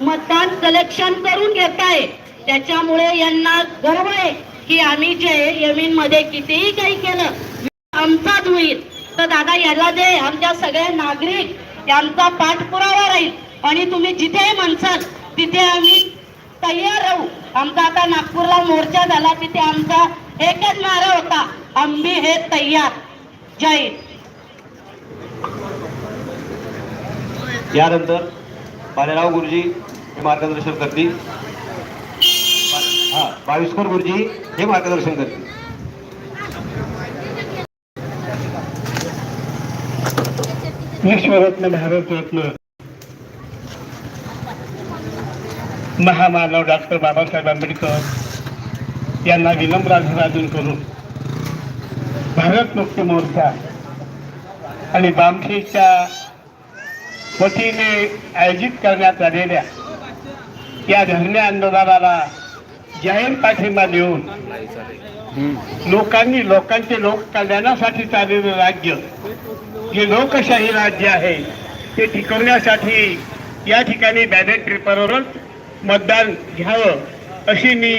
मतदान कलेक्शन करून घेताय. त्याच्यामुळे यांना गर्व आहे की आम्ही जे यमीन मध्ये कितीही काही केलं आमचाच होईल तर दादा याला जे आमच्या सगळे नागरिक यांचा पाठपुरावा राहील. आणि तुम्ही जिथे म्हणसाल तिथे आम्ही तयार राहू. आमचा आता नागपूरला मोर्चा झाला तिथे आमचा एकच नारा होता. आम्ही हे तयार. जय यानंतर बालेराव गुरुजी हे मार्गदर्शन करतील. हा बावीसकर गुरुजी हे मार्गदर्शन करतील. विश्वरत्न भारतरत्न महामानव डॉक्टर बाबासाहेब आंबेडकर यांना विनम्र अभिवादन करून भारत मुक्ती मोर्चा आणि बामखेच्या वतीने आयोजित करण्यात आलेल्या या धरणे आंदोलनाला जाहीर पाठिंबा देऊन लोकांनी लोकांचे लोक कल्याणासाठी चाललेलं राज्य जे लोकशाही राज्य आहे ते टिकवण्यासाठी या ठिकाणी बॅलेट पेपरवरच मतदान घ्यावं अशी मी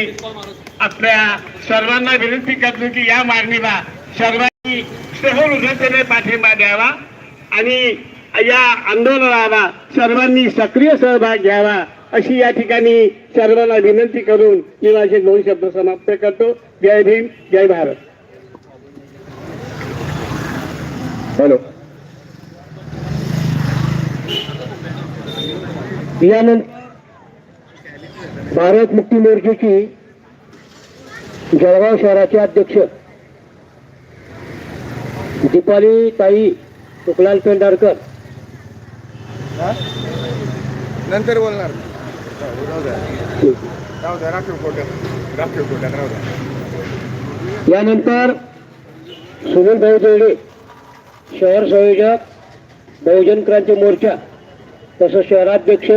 आपल्या सर्वांना विनंती करतो की या मागणीला सर्वांनी सहृदयतेने पाठिंबा द्यावा आणि या आंदोलनाला सर्वांनी सक्रिय सहभाग घ्यावा अशी या ठिकाणी सर्वांना विनंती करून मी माझे दोन शब्द समाप्त करतो. जय भीम जय भारत. हॅलो. यानंतर भारत मुक्ती मोर्चाची जळगाव शहराचे अध्यक्ष दीपाली ताई सुखलाल पेंढारकर नंतर बोलणार. राहू द्या. राहू द्या राखीव कोट्यात राखीव कोट्यात राहू द्या. यानंतर सुनील भाऊ देवडे शहर संयोजक बहुजन क्रांती मोर्चा तसंच शहराध्यक्ष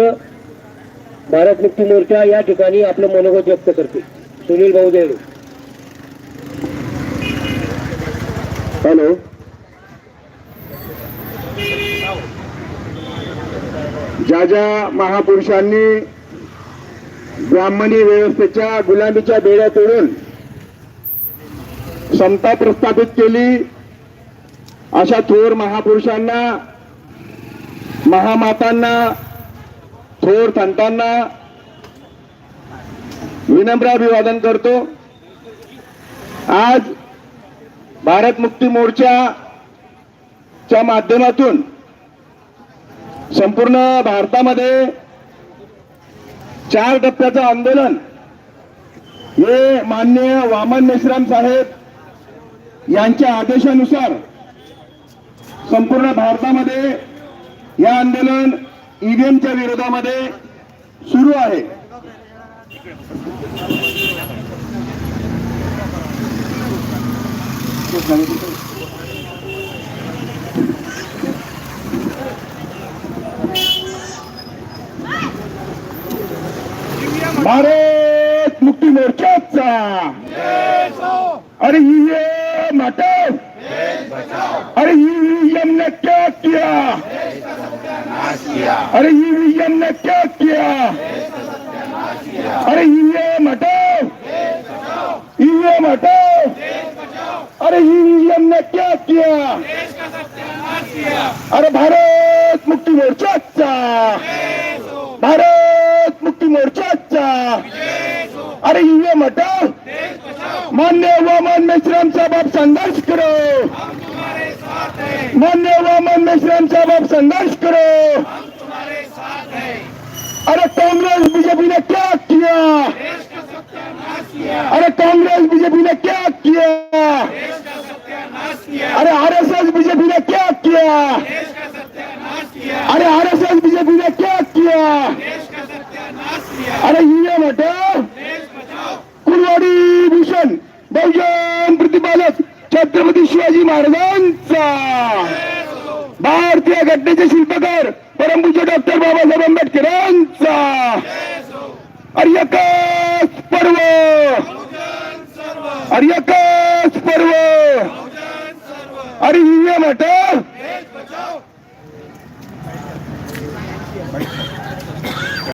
भारत मुक्ती मोर्चा या ठिकाणी आपलं मनोगत व्यक्त करते सुनील भाऊ देवडे हॅलो. ज्या ज्या महापुरुषांनी ब्राह्मणी व्यवस्थेच्या गुलामीच्या बेड्या तोडून समता प्रस्थापित केली अशा थोर महापुरुषांना महामातांना थोर संतांना विनम्र अभिवादन करतो. आज भारत मुक्ती मोर्चाच्या माध्यमातून संपूर्ण भारतामध्ये चार टप्प्याचं आंदोलन. हे मान्य वामन मेश्राम साहेब यांच्या आदेशानुसार संपूर्ण भारतामध्ये या आंदोलन ईव्हीएमच्या विरोधामध्ये सुरू आहे. भारत मुक्ती मोर्चाचा अरे ये हटाओ अरे ईवीएम ने क्या किया? अरे ईवीएम ने क्या किया? अरे ईवीएम हटाओ ईवीएम हटाओ अरे ईवीएम ने क्या किया? अरे भारत मुक्ति मोर्चाचा भारत मुक्ति मोर्चाचा अरे ईवीएम हटाओ मान्य वामन मेश्रामचा आप संघर्ष करो. मान्य वामन मेश्रामचा आप संघर्ष करो. अरे कांग्रेस बीजेपी ने क्या किया? अरे कांग्रेस बीजेपी ने क्या किया? अरे आरएसएस बीजेपी ने क्या किया? अरे आरएसएस बीजेपी ने क्या किया? अरे या घटनेचे शिल्पकार परमपूज्य डॉक्टर बाबासाहेब आंबेडकरांचा. अरे पर्व. अरे पर्व. अरे ईव्हीएम म्हटलं